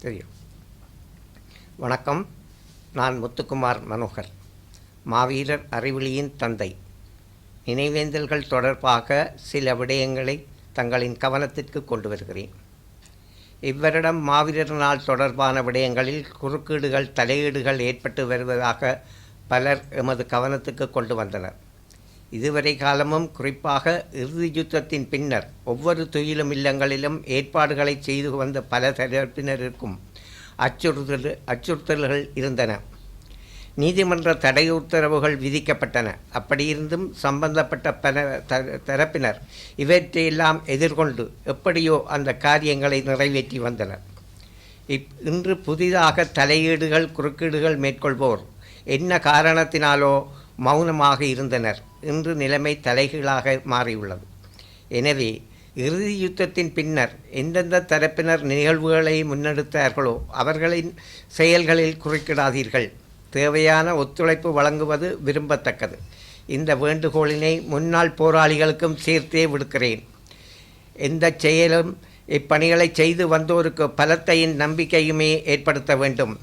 தெரியும். வணக்கம். நான் முத்துக்குமார் மனோகர் மாவீரர் அறிவொளியின் தந்தை. நினைவேந்தல்கள் தொடர்பாக சில விடயங்களை தங்களின் கவனத்திற்கு கொண்டு வருகிறேன். இவ்வரிடம் மாவீரர் நாள் தொடர்பான விடயங்களில் குறுக்கீடுகள் தலையீடுகள் ஏற்பட்டு வருவதாக பலர் எமது கவனத்துக்கு கொண்டு வந்தனர். இதுவரை காலமும் குறிப்பாக இறுதி யுத்தத்தின் பின்னர் ஒவ்வொரு துயிலும் இல்லங்களிலும் ஏற்பாடுகளை செய்து வந்த பல தரப்பினருக்கும் அச்சுறுத்தல் அச்சுறுத்தல்கள் இருந்தன. நீதிமன்ற தடை உத்தரவுகள் விதிக்கப்பட்டன. அப்படியிருந்தும் சம்பந்தப்பட்ட பல த- தரப்பினர் இவற்றையெல்லாம் எதிர்கொண்டு எப்படியோ அந்த காரியங்களை நிறைவேற்றி வந்தனர். இப் இன்று புதிதாக தலையீடுகள் குறுக்கீடுகள் மேற்கொள்வோர் என்ன காரணத்தினாலோ மௌனமாக இருந்தனர். இன்று நிலைமை தலைகீழாக மாறியுள்ளது. எனவே இறுதி யுத்தத்தின் பின்னர் எந்தெந்த தரப்பினர் நிகழ்வுகளை முன்னெடுத்தார்களோ அவர்களின் செயல்களில் குறுக்கிடாதீர்கள். தேவையான ஒத்துழைப்பு வழங்குவது விரும்பத்தக்கது. இந்த வேண்டுகோளினை முன்னாள் போராளிகளுக்கும் சேர்த்தே விடுக்கிறேன். எந்த செயலும் இப்பணிகளை செய்து வந்தோருக்கு பலத்தையும் நம்பிக்கையுமே ஏற்படுத்த வேண்டும்.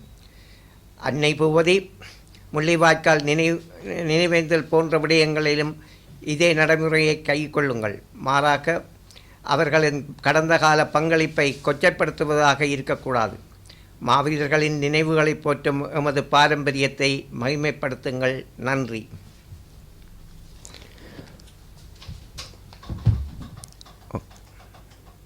அன்னை பூவதி முள்ளிவாய்க்கால் நினைவு நினைவேந்தல் போன்ற விடயங்களிலும் இதே நடைமுறையை கைக்கொள்ளுங்கள். மாறாக அவர்களின் கடந்த கால பங்களிப்பை கொச்சைப்படுத்துவதாக இருக்கக்கூடாது. மாவீரர்களின் நினைவுகளை போற்றும் எமது பாரம்பரியத்தை மகிமைப்படுத்துங்கள். நன்றி.